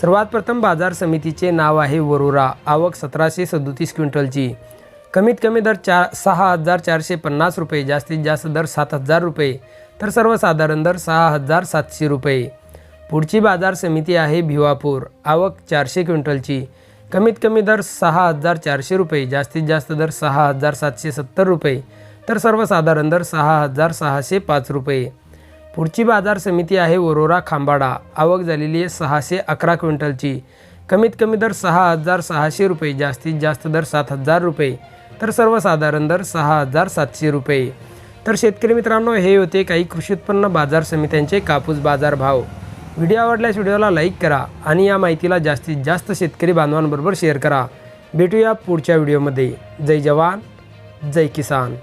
सर्वात प्रथम बाजार समितीचे नाव आहे वरोरा. आवक सतराशे सदोतीस क्विंटलची. कमीत कमी दर चार सहा हजार चारशे पन्नास रुपये जास्तीत जास्त दर सात हजार रुपये तर सर्वसाधारण दर सहा हजार सातशे रुपये. पुढची बाजार समिती आहे भिवापूर. आवक चारशे क्विंटलची. कमीत कमी दर सहा हजार चारशे रुपये जास्तीत जास्त दर सहा हजार सातशे सत्तर रुपये तर सर्वसाधारण दर सहा हजार सहाशे पाच रुपये. पुढची बाजार समिती आहे वरोरा खांबाडा. आवक झालेली आहे सहाशे अकरा क्विंटलची. कमीत कमी दर सहा हजार सहाशे रुपये जास्तीत जास्त दर सात हजार रुपये तर सर्वसाधारण दर सहा हजार सातशे रुपये. तर शेतकरी मित्रांनो हे होते काही कृषी उत्पन्न बाजार समित्यांचे कापूस बाजार भाव. व्हिडिओ आवडल्यास व्हिडिओला लाईक करा आणि या माहितीला जास्तीत जास्त शेतकरी बांधवांबरोबर शेअर करा. भेटूया पुढच्या व्हिडिओमध्ये. जय जवान जय किसान.